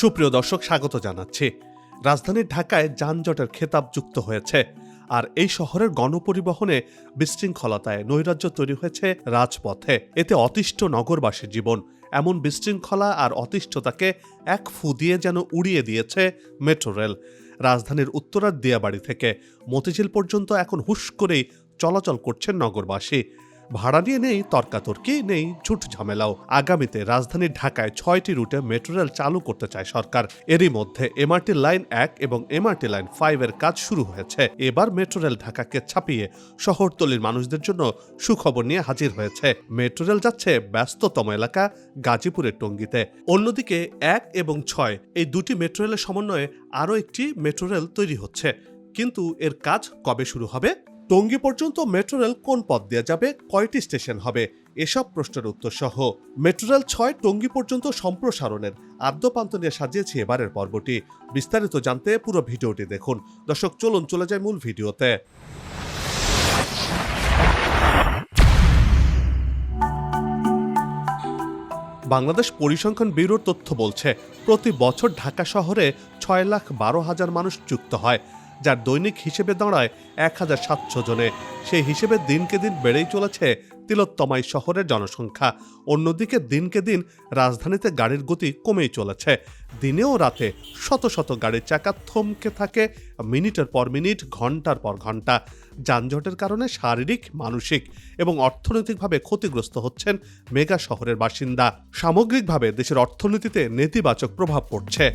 সুপ্রিয় দর্শক, স্বাগত জানাচ্ছি। রাজধানীর ঢাকায় যানজটের খেতাব যুক্ত হয়েছে আর এই শহরের গণপরিবহনে বিশৃঙ্খলতায় নৈরাজ্য তৈরি হয়েছে রাজপথে। এতে অতিষ্ঠ নগরবাসীর জীবন, এমন বিশৃঙ্খলা আর অতিষ্ঠতাকে এক ফু দিয়ে যেন উড়িয়ে দিয়েছে মেট্রো রেল। রাজধানীর উত্তরার দিয়াবাড়ি থেকে মতিঝিল পর্যন্ত এখন হুশ করেই চলাচল করছেন নগরবাসী। ভাড়া নিয়ে নেই, তর্কাতর্কি নেই, ঝুট ঝামেলাও। আগামীতে রাজধানী ঢাকায় ছয়টি রুটে মেট্রো রেল চালু করতে চায় সরকার। এরই মধ্যে এমআরটি লাইন এক এবং এমআরটি লাইন ফাইভ এর কাজ শুরু হয়েছে। এবার মেট্রো রেল ঢাকাকে ছাপিয়ে শহরতলির মানুষদের জন্য সুখবর নিয়ে হাজির হয়েছে। মেট্রো রেল যাচ্ছে ব্যস্ততম এলাকা গাজীপুরের টঙ্গিতে। অন্যদিকে এক এবং ছয়, এই দুটি মেট্রো রেলের সমন্বয়ে আরও একটি মেট্রো রেল তৈরি হচ্ছে। কিন্তু এর কাজ কবে শুরু হবে? টঙ্গী পর্যন্ত মেট্রো রেল কোন পথ দেওয়া যাবে, কয়টি স্টেশন হবে? এসব প্রশ্নের উত্তর সহ মেট্রো রেল ছয়, টঙ্গী পর্যন্ত সম্প্রসারণের আদ্যপান্ত নিয়ে সাজিয়েছে এবারের পর্বটি। বিস্তারিত জানতে পুরো ভিডিওটি দেখুন। দর্শক, চলুন, চলে যায় মূল ভিডিওতে। বাংলাদেশ পরিসংখ্যান ব্যুরোর তথ্য বলছে, প্রতি বছর ঢাকা শহরে ছয় লাখ বারো হাজার মানুষ যুক্ত হয়। যার দৈনিক হিসেবে দাঁড়ায় এক হাজার সাতশো জনে। সেই হিসেবে দিনকে দিন বেড়েই চলেছে তিলোত্তমাই শহরের জনসংখ্যা। অন্যদিকে দিনকে দিন রাজধানীতে গাড়ির গতি কমেই চলেছে। দিনেও রাতে শত শত গাড়ির চাকা থমকে থাকে মিনিটের পর মিনিট, ঘণ্টার পর ঘণ্টা। যানজটের কারণে শারীরিক, মানসিক এবং অর্থনৈতিকভাবে ক্ষতিগ্রস্ত হচ্ছেন মেগা শহরের বাসিন্দা। সামগ্রিকভাবে দেশের অর্থনীতিতে নেতিবাচক প্রভাব পড়ছে।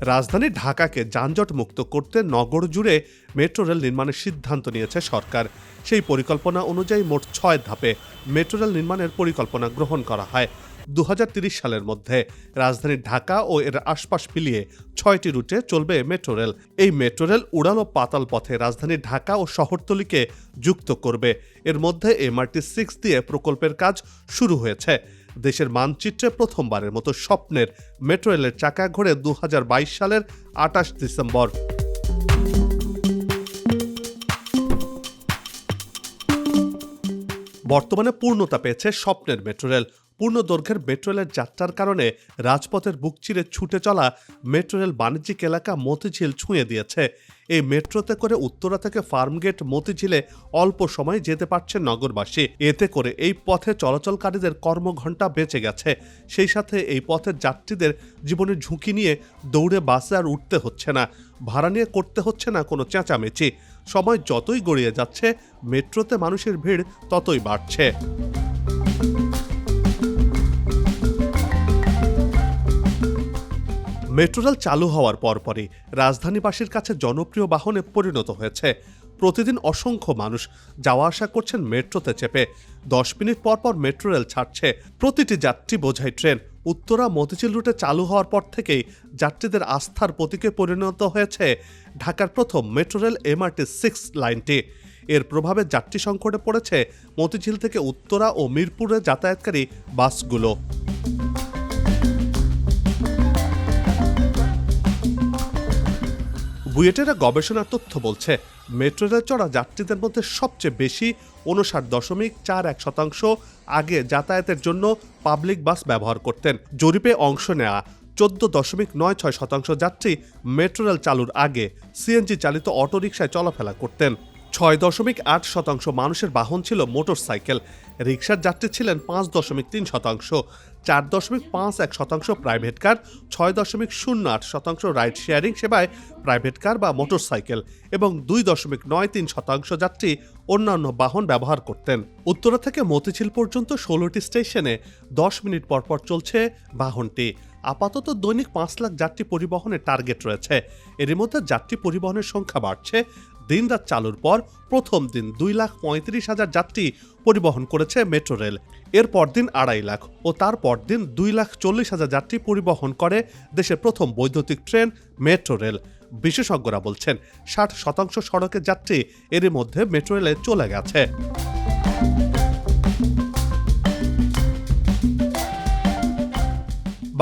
রাজধানী ঢাকাকে যানজট মুক্ত করতে নগর জুড়ে মেট্রো রেল নির্মাণের সিদ্ধান্ত নিয়েছে সরকার। সেই পরিকল্পনা অনুযায়ী মোট ছয় ধাপে মেট্রো রেল নির্মাণের পরিকল্পনা গ্রহণ করা হয়। দু সালের মধ্যে রাজধানী ঢাকা ও এর আশপাশ মিলিয়ে ছয়টি রুটে চলবে মেট্রো রেল। এই মেট্রো রেল উড়াল ও পাতাল পথে রাজধানী ঢাকা ও শহরতলিকে যুক্ত করবে। এর মধ্যে এমআরটি সিক্স দিয়ে প্রকল্পের কাজ শুরু হয়েছে। দেশের মানচিত্রে প্রথমবারের মতো স্বপ্নের মেট্রো রেলের চাকা ঘোরে দু হাজার বাইশ সালের আটাশ ডিসেম্বর। বর্তমানে পূর্ণতা পেয়েছে স্বপ্নের মেট্রো রেল। পূর্ণ দৈর্ঘ্যের মেট্রো রেলের যাত্রার কারণে রাজপথের বুক চিরে ছুটে চলা মেট্রো রেল বাণিজ্যিক এলাকা মতিঝিল ছুঁয়ে দিয়েছে। এই মেট্রোতে করে উত্তরা থেকে ফার্মগেট মতিঝিলে অল্প সময় যেতে পারছে নগরবাসী। এতে করে এই পথে চলাচলকারীদের কর্মঘণ্টা বেঁচে গেছে। সেই সাথে এই পথের যাত্রীদের জীবনের ঝুঁকি নিয়ে দৌড়ে বাসে আর উঠতে হচ্ছে না। ভাড়া নিয়ে করতে হচ্ছে না কোনো চেঁচামেচি। সময় যতই গড়িয়ে যাচ্ছে মেট্রোতে মানুষের ভিড় ততই বাড়ছে। মেট্রো রেল চালু হওয়ার পরপরই রাজধানীবাসীর কাছে জনপ্রিয় বাহনে পরিণত হয়েছে। প্রতিদিন অসংখ্য মানুষ যাওয়া আসা করছেন মেট্রোতে চেপে। দশ মিনিট পর পর মেট্রো রেল ছাড়ছে প্রতিটি যাত্রী বোঝাই ট্রেন। উত্তরা মতিঝিল রুটে চালু হওয়ার পর থেকেই যাত্রীদের আস্থার প্রতীকে পরিণত হয়েছে ঢাকার প্রথম মেট্রো রেল এমআরটি সিক্স লাইনটি। এর প্রভাবে যাত্রী সংকটে পড়েছে মতিঝিল থেকে উত্তরা ও মিরপুরে যাতায়াতকারী বাসগুলো। বুয়েটেরা গবেষণার তথ্য বলছে মেট্রো রেল চড়া যাত্রীদের মধ্যে সবচেয়ে বেশি উনষাট দশমিক চার এক শতাংশ আগে যাতায়াতের জন্য পাবলিক বাস ব্যবহার করতেন। জরিপে অংশ নেওয়া চোদ্দ দশমিক নয় ছয় শতাংশ যাত্রী মেট্রো রেল চালুর আগে সিএনজি চালিত অটোরিকশায় চলাফেরা করতেন। ছয় দশমিক আট শতাংশ মানুষের বাহন ছিল মোটর সাইকেল রিক্সার যাত্রী ছিলেন পাঁচ দশমিক তিন শতাংশ। চার দশমিক পাঁচ এক শতাংশ প্রাইভেট কার, ছয় দশমিক শূন্য আট শতাংশ রাইড শেয়ারিং সেবায় প্রাইভেট কার বা মোটর সাইকেল এবং দুই দশমিক নয় তিন শতাংশ যাত্রী অন্যান্য বাহন ব্যবহার করতেন। উত্তরা থেকে মতিঝিল পর্যন্ত ষোলোটি স্টেশনে দশ মিনিট পর পর চলছে বাহনটি। আপাতত দৈনিক পাঁচ লাখ যাত্রী পরিবহনের টার্গেট রয়েছে। এর মধ্যে যাত্রী পরিবহনের সংখ্যা বাড়ছে। দিনরাত চালুর পর প্রথম দিন দুই লাখ পঁয়ত্রিশ হাজার যাত্রী পরিবহন করেছে মেট্রো রেল। এর দিন আড়াই লাখ ও তার পরদিন দুই লাখ চল্লিশ হাজার যাত্রী পরিবহন করে দেশের প্রথম বৈদ্যুতিক ট্রেন, মেট্রো রেল। বিশেষজ্ঞরা বলছেন, ষাট শতাংশ সড়কের যাত্রী এরই মধ্যে মেট্রো রেলে চলে গেছে।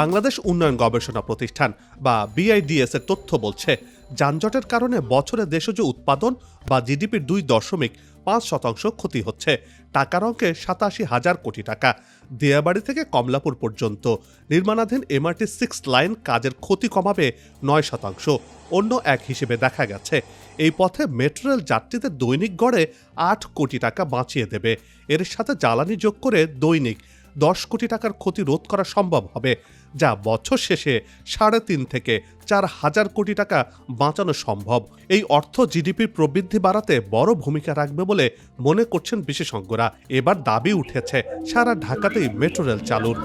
বাংলাদেশ উন্নয়ন গবেষণা প্রতিষ্ঠান বা বিআইডিএস এর তথ্য বলছে যানজটের কারণে বছরে দেশজ উৎপাদন বা জিডিপির দুই দশমিক পাঁচ শতাংশ ক্ষতি হচ্ছে। টাকার অঙ্কে সাতাশি হাজার কোটি টাকা। দিয়াবাড়ি থেকে কমলাপুর পর্যন্ত। নির্মাণাধীন এমআরটি সিক্স লাইন কাজের ক্ষতি কমাবে নয় শতাংশ। অন্য এক হিসেবে দেখা গেছে, এই পথে মেট্রো রেল যাত্রীদের দৈনিক গড়ে আট কোটি টাকা বাঁচিয়ে দেবে। এর সাথে জ্বালানি যোগ করে দৈনিক দশ কোটি টাকার ক্ষতি রোধ করা সম্ভব হবে। যা বছর শেষে সাড়ে তিন থেকে চার হাজার কোটি টাকা বাঁচানো সম্ভব। এই অর্থ জিডিপির প্রবৃদ্ধি বাড়াতে বড় ভূমিকা রাখবে বলে মনে করছেন বিশেষজ্ঞরা। এবার দাবি উঠেছে, সারা ঢাকাতেই মেট্রো রেল চালুর।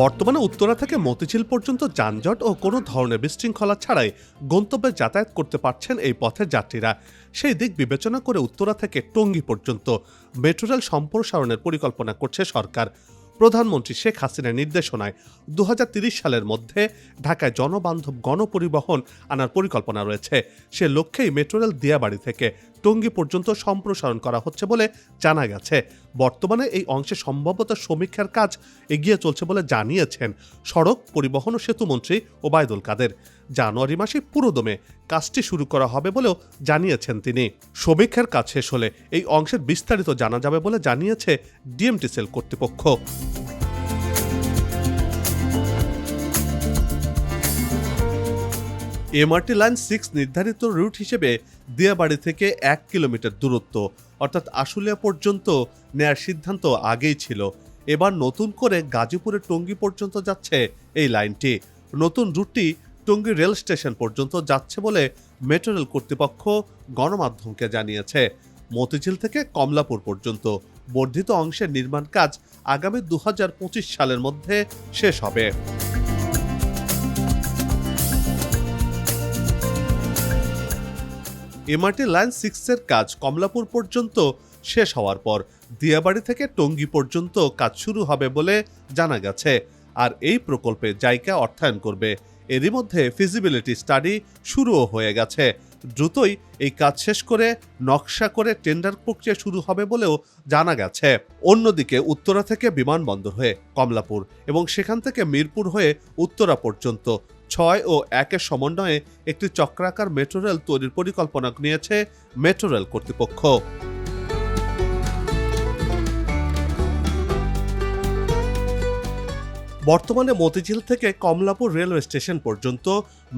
বর্তমানে উত্তরা থেকে মতিঝিল পর্যন্ত যানজট ও কোনো ধরনের বিশৃঙ্খলা ছাড়াই গন্তব্যে যাতায়াত করতে পারছেন এই পথের যাত্রীরা। সেই দিক বিবেচনা করে উত্তরা থেকে টঙ্গী পর্যন্ত মেট্রো রেল সম্প্রসারণের পরিকল্পনা করছে সরকার। প্রধানমন্ত্রী শেখ হাসিনার নির্দেশনায় দু সালের মধ্যে ঢাকায় জনবান্ধব গণপরিবহন আনার পরিকল্পনা রয়েছে। সে লক্ষ্যেই মেট্রো রেল দিয়াবাড়ি থেকে টঙ্গী পর্যন্ত সম্প্রসারণ করা হচ্ছে বলে জানা গেছে। বর্তমানে এই অংশে সম্ভবত সমীক্ষার কাজ এগিয়ে চলছে বলে জানিয়েছেন সড়ক পরিবহন ও সেতুমন্ত্রী ওবায়দুল কাদের। জানুয়ারি মাসে পুরোদমে কাজটি শুরু করা হবে বলেও জানিয়েছেন তিনি। সমীক্ষার কাজ শেষ হলে এই অংশের বিস্তারিত জানা যাবে বলে জানিয়েছে ডিএমটি সেল কর্তৃপক্ষ। এমআরটি লাইন সিক্স নির্ধারিত রুট হিসেবে দিয়াবাড়ি থেকে এক কিলোমিটার দূরত্ব, অর্থাৎ আশুলিয়া পর্যন্ত নেয়ার সিদ্ধান্ত আগেই ছিল। এবার নতুন করে গাজীপুরের টঙ্গী পর্যন্ত যাচ্ছে এই লাইনটি নতুন রুটটি টঙ্গী রেল স্টেশন পর্যন্ত যাচ্ছে বলে মেট্রো রেল কর্তৃপক্ষ গণমাধ্যমকে জানিয়েছে। মতিঝিল থেকে কমলাপুর পর্যন্ত বর্ধিত অংশের নির্মাণ কাজ আগামী দু হাজার পঁচিশ সালের মধ্যে শেষ হবে। এমআরটি লাইন সিক্সের কাজ কমলাপুর পর্যন্ত শেষ হওয়ার পর দিয়াবাড়ি থেকে টঙ্গী পর্যন্ত কাজ শুরু হবে বলে জানা গেছে। আর এই প্রকল্পে জায়গা অর্থায়ন করবে। এরই মধ্যে ফিজিবিলিটি স্টাডি শুরুও হয়ে গেছে। দ্রুতই এই কাজ শেষ করে নকশা করে টেন্ডার প্রক্রিয়া শুরু হবে বলেও জানা গেছে। অন্যদিকে উত্তরা থেকে বিমানবন্দর হয়ে কমলাপুর এবং সেখান থেকে মিরপুর হয়ে উত্তরা পর্যন্ত ছয় ও একের সমন্বয়ে একটি চক্রাকার মেট্রো রেল তৈরির পরিকল্পনা নিয়েছে মেট্রো রেল কর্তৃপক্ষ। বর্তমানে মতিঝিল থেকে কমলাপুর রেলওয়ে স্টেশন পর্যন্ত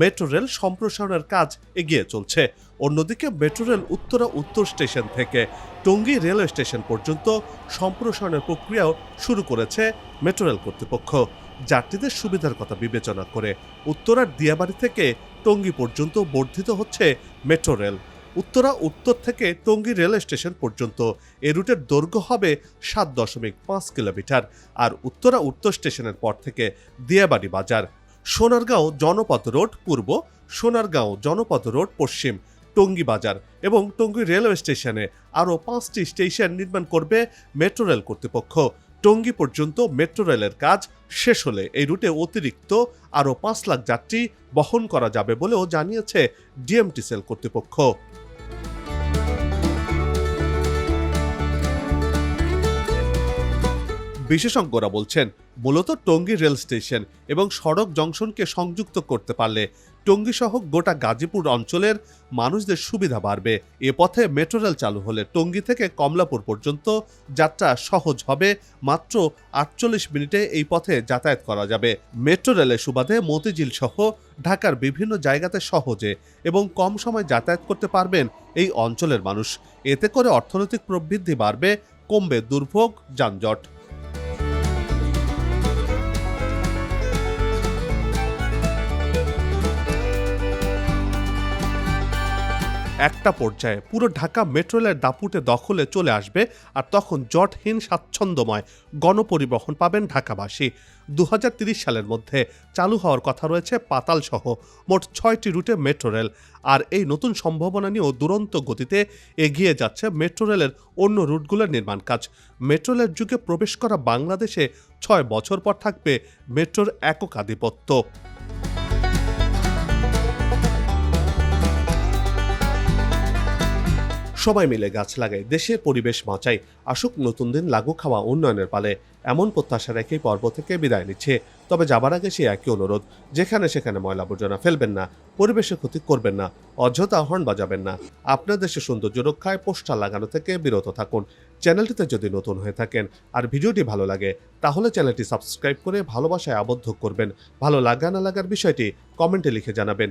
মেট্রো রেল সম্প্রসারণের কাজ এগিয়ে চলছে। অন্যদিকে মেট্রো রেল উত্তরা উত্তর স্টেশন থেকে টঙ্গী রেলওয়ে স্টেশন পর্যন্ত সম্প্রসারণের প্রক্রিয়াও শুরু করেছে মেট্রো রেল কর্তৃপক্ষ। যাত্রীদের সুবিধার কথা বিবেচনা করে উত্তরার দিয়াবাড়ি থেকে টঙ্গী পর্যন্ত বর্ধিত হচ্ছে মেট্রো রেল। উত্তরা উত্তর থেকে টঙ্গী রেল স্টেশন পর্যন্ত এ রুটের দৈর্ঘ্য হবে সাত দশমিক পাঁচ কিলোমিটার আর উত্তরা উত্তর স্টেশনের পর থেকে দিয়াবাড়ি বাজার। সোনারগাঁও জনপথ রোড পূর্ব, সোনারগাঁও জনপথ রোড পশ্চিম, টঙ্গী বাজার এবং টঙ্গী রেলওয়ে স্টেশনে আরও পাঁচটি স্টেশন নির্মাণ করবে মেট্রো রেল কর্তৃপক্ষ। টঙ্গী পর্যন্ত মেট্রো রেলের কাজ শেষ হলে এই রুটে অতিরিক্ত আরও পাঁচ লাখ যাত্রী বহন করা যাবে বলেও জানিয়েছে ডিএমটি সেল কর্তৃপক্ষ। বিশেষজ্ঞরা বলছেন, মূলত টঙ্গী রেল স্টেশন এবং সড়ক জংশনকে সংযুক্ত করতে পারলে টঙ্গী সহ গোটা গাজীপুর অঞ্চলের মানুষদের সুবিধা বাড়বে। এ পথে মেট্রো রেল চালু হলে টঙ্গী থেকে কমলাপুর পর্যন্ত যাত্রা সহজ হবে। মাত্র আটচল্লিশ মিনিটে এই পথে যাতায়াত করা যাবে। মেট্রো রেলের সুবাদে মতিঝিল সহ ঢাকার বিভিন্ন জায়গাতে সহজে এবং কম সময় যাতায়াত করতে পারবেন এই অঞ্চলের মানুষ। এতে করে অর্থনৈতিক প্রবৃদ্ধি বাড়বে, কমবে দুর্ভোগ, যানজট। একটা পর্যায়ে পুরো ঢাকা মেট্রো রেলের দাপুটে দখলে চলে আসবে আর তখন জটহীন স্বাচ্ছন্দ্যময় গণপরিবহন পাবেন ঢাকাবাসী। দু সালের মধ্যে চালু হওয়ার কথা রয়েছে পাতাল সহ মোট ছয়টি রুটে মেট্রো রেল। আর এই নতুন সম্ভাবনা নিয়েও দুরন্ত গতিতে এগিয়ে যাচ্ছে মেট্রো রেলের অন্য রুটগুলোর নির্মাণ কাজ। মেট্রো রেলের যুগে প্রবেশ করা বাংলাদেশে ছয় বছর পর থাকবে মেট্রোর একক আধিপত্য। সবাই মিলে গাছ লাগাই, দেশের পরিবেশ বাঁচাই, আসুক নতুন দিন লাগু খাওয়া উন্নয়নের পালে। এমন প্রত্যাশা রেখেই পর্ব থেকে বিদায় নিচ্ছে। তবে যাবার আগে সে একই অনুরোধ, যেখানে সেখানে ময়লা আবর্জনা ফেলবেন না পরিবেশের ক্ষতি করবেন না, অযথা হর্ন বাজাবেন না। আপনার দেশের সৌন্দর্য রক্ষায় পোস্টার লাগানো থেকে বিরত থাকুন। চ্যানেলটিতে যদি নতুন হয়ে থাকেন আর ভিডিওটি ভালো লাগে, তাহলে চ্যানেলটি সাবস্ক্রাইব করে ভালোবাসায় আবদ্ধ করবেন। ভালো লাগা না লাগার বিষয়টি কমেন্টে লিখে জানাবেন।